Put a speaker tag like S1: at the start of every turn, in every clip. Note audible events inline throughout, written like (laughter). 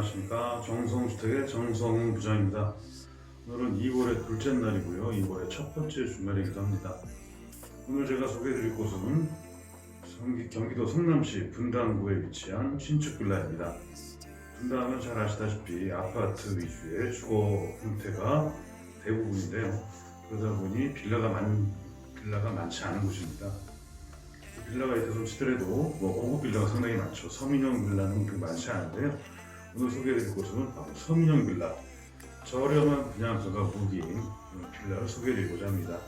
S1: 안녕하십니까. 정성주택의 정성훈 부장입니다. 오늘은 2월의 둘째 날이고요. 2월의 첫 번째 주말이기도 합니다. 오늘 제가 소개해드릴 곳은 경기도 성남시 분당구에 위치한 신축빌라입니다. 분당은 잘 아시다시피 아파트 위주의 주거 형태가 대부분인데요. 그러다 보니 빌라가, 많, 빌라가 많지 않은 곳입니다. 빌라가 있다고 치더라도 뭐 고급 빌라가 상당히 많죠. 서민형 빌라는 그렇게 많지 않은데요. 오늘 소개해드릴 곳은 바로 서민형 빌라. 저렴한 분양가가 무기인 빌라를 소개해드리고자 합니다.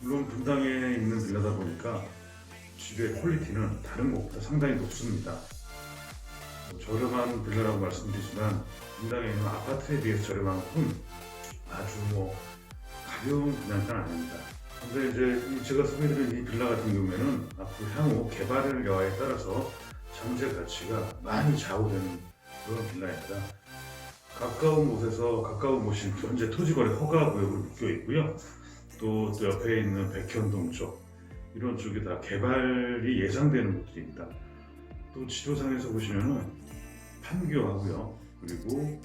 S1: 물론 분당에 있는 빌라다 보니까 집의 퀄리티는 다른 곳보다 상당히 높습니다. 뭐 저렴한 빌라라고 말씀드리지만 분당에 있는 아파트에 비해서 저렴한 건 아주 뭐 가벼운 분양가는 아닙니다. 근데 이제 이 제가 소개해드린 이 빌라 같은 경우에는 앞으로 향후 개발을 여하에 따라서 잠재 가치가 많이 좌우되는 그런 빌라입니다. 가까운 곳에서 가까운 곳이 (laughs) 현재 토지거래 허가 구역으로 묶여 있고요. 또, 또 옆에 있는 백현동 쪽 이런 쪽이 다 개발이 예상되는 곳들입니다. 또 지도상에서 보시면은 판교하고요. 그리고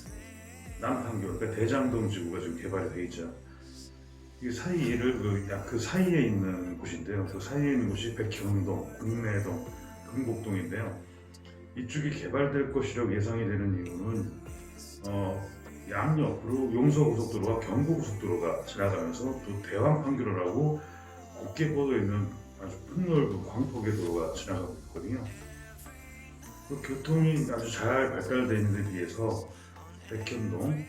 S1: 남판교, 그러니까 대장동 지구가 지금 개발이 되어 있죠. 이 사이를 그, 약그 사이에 있는 곳인데요. 그 사이에 있는 곳이 백현동, 국내동, 금곡동인데요. 이쪽이 개발될 것이라고 예상이 되는 이유는 어, 양옆으로 용서고속도로와 경부고속도로가 지나가면서 또 대왕판교로라고 곱게 뻗어 있는 아주 폭넓은 광폭의 도로가 지나가고 있거든요. 그 교통이 아주 잘 발달되어 있는 데 비해서 백현동,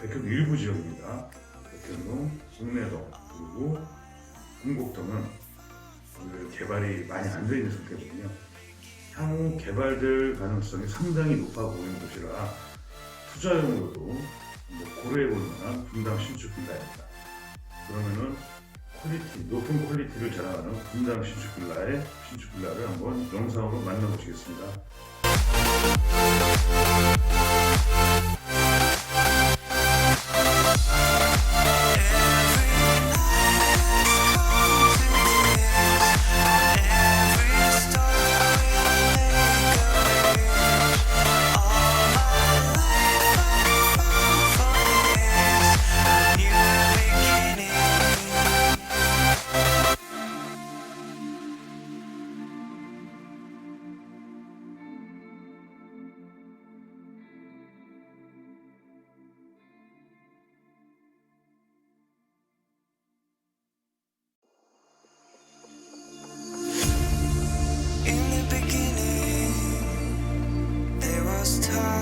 S1: 백현동 일부 지역입니다. 백현동, 국내동 그리고 금곡동은 그 개발이 많이 안 되어 있는 상태거든요. 향후 개발될 가능성이 상당히 높아 보이는 곳이라 투자용으로도 뭐 고려해 볼 만한 분당 신축 빌라입니다. 그러면은 퀄리티, 높은 퀄리티를 자랑하는 분당 신축 빌라의 신축 빌라를 한번 영상으로 만나보시겠습니다.
S2: Time.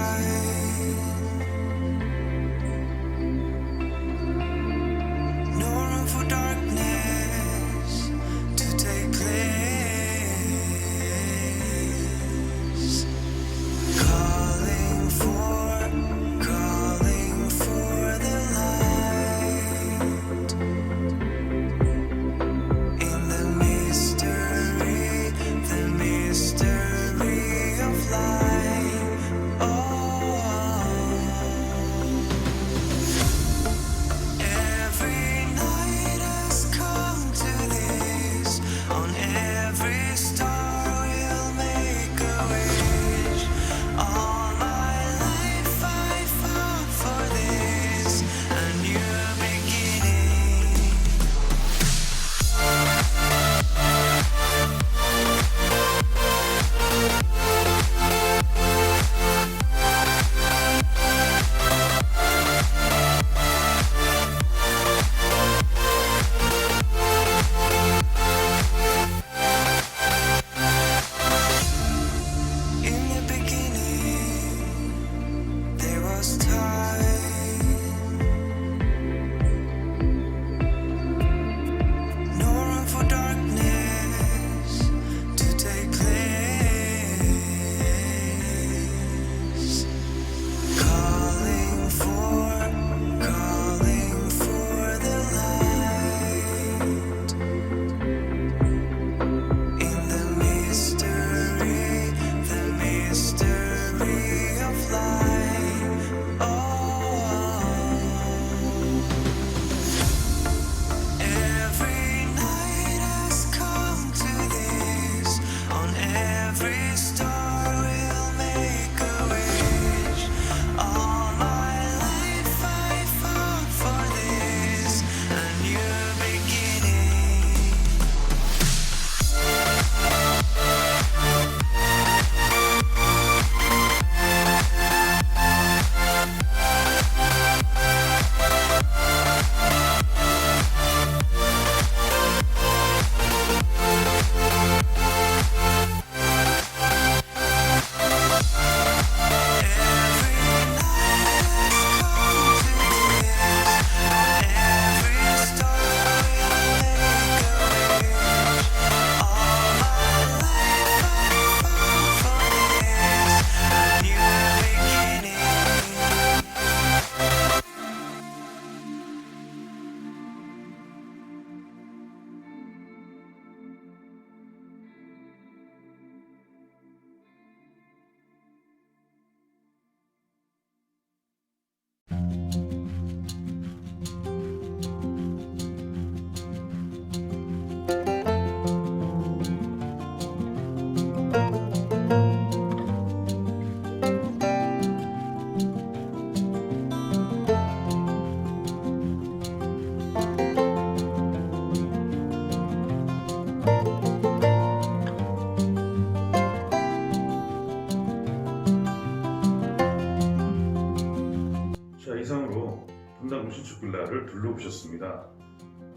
S1: 정성 신축 빌라를 둘러보셨습니다.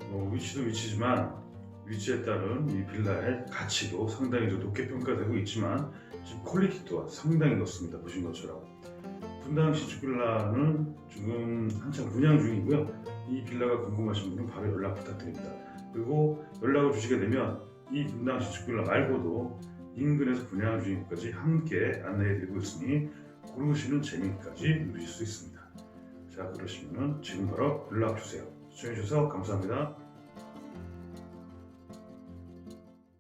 S1: 뭐 위치도 위치지만 위치에 따른 이 빌라의 가치도 상당히 좀 높게 평가되고 있지만 집 퀄리티도 상당히 높습니다. 보신 것처럼 분당 신축 빌라는 지금 한창 분양 중이고요. 이 빌라가 궁금하신 분은 바로 연락 부탁드립니다. 그리고 연락을 주시게 되면 이 분당 신축 빌라 말고도 인근에서 분양 중인 것까지 함께 안내해드리고 있으니 고르시는 재미까지 누리실 수 있습니다. 자 그러시면 지금 바로 연락 주세요. 시청해주셔서 감사합니다.